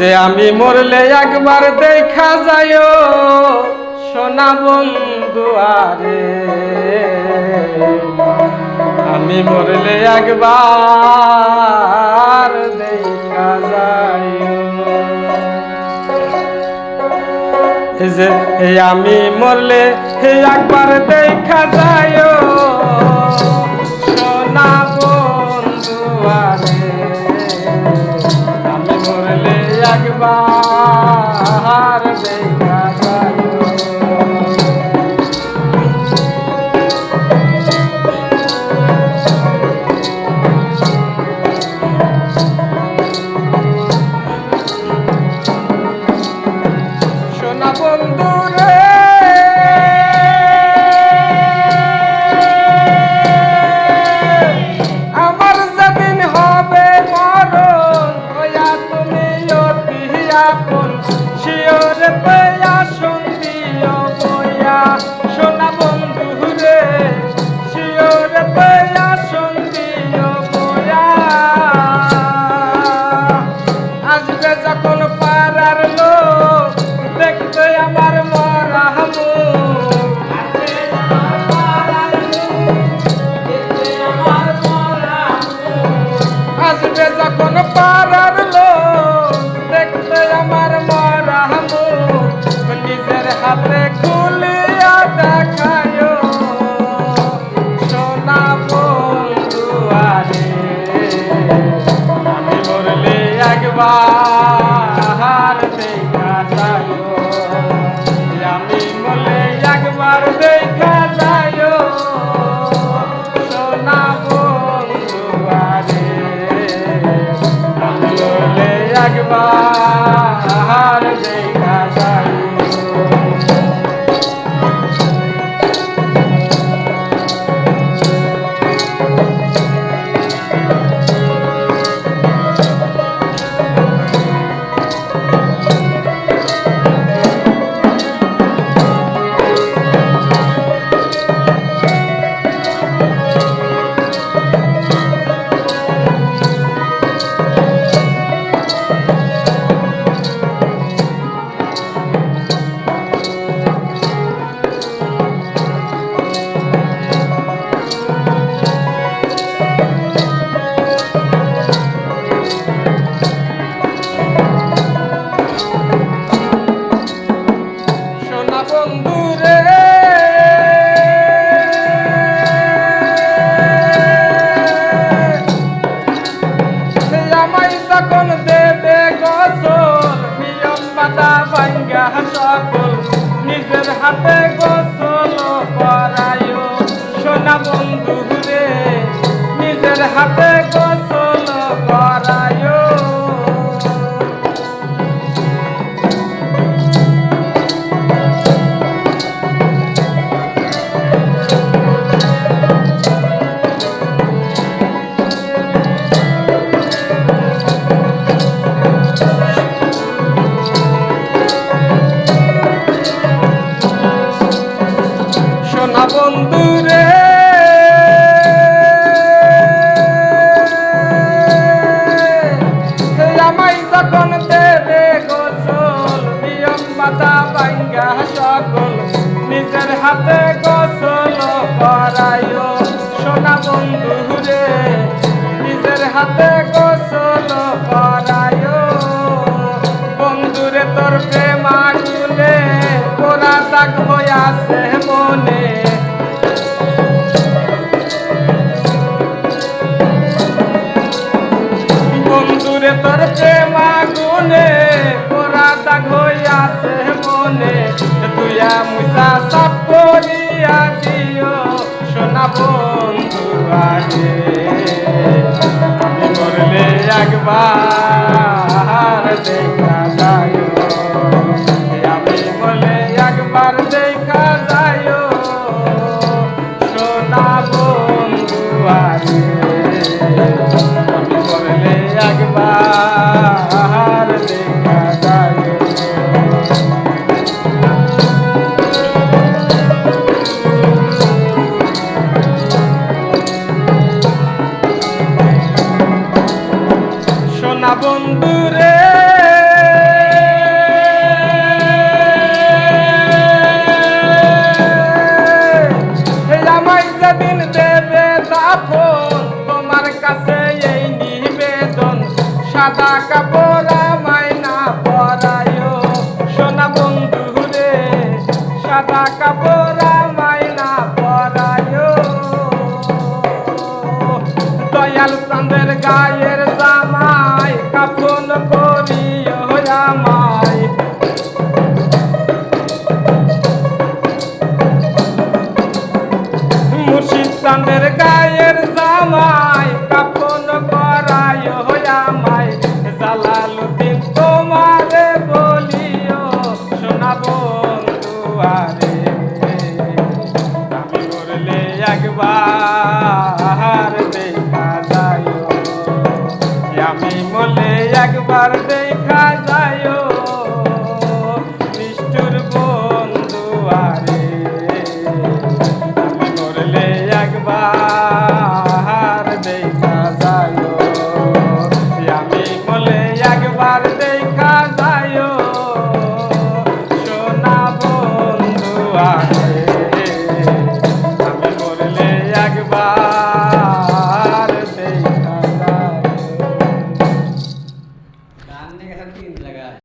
যে আমি মরলে একবার দেখা যায় সোনা বন্ধু আরে। আমি মরলে একবার যে আমি মরলে একবার দেখা যায় সোনা বন্ধু আমি মরলে একবার একবার দেখা যায় আমি বলে একবার দেখা যায় সোনা বন্ধু হাতে গোসল বাতা ভাঙ্গা সকল। নিজের হাতে গোসল সোনা বন্ধু রে, নিজের হাতে গোসল করায় বন্ধুরে তোর প্রেমা গুলে পোড়া দাগ হইয়াছে মনে। বন্ধুরে তোর প্রেমা গুনে পোড়া দাগ মনে তুইয়া মুসা সব করিয়া দিও, সোনা বন্ধু আগে আমি মরলে একবার দেখা যায় আমি মরলে একবার দেখা যায় সোনা বন্ধু আগে সাদা কাপড় মাইনা পরায় সোনা বন্ধু রে সাদা কাপড় আমার দেখা যায় আমি মলে একবার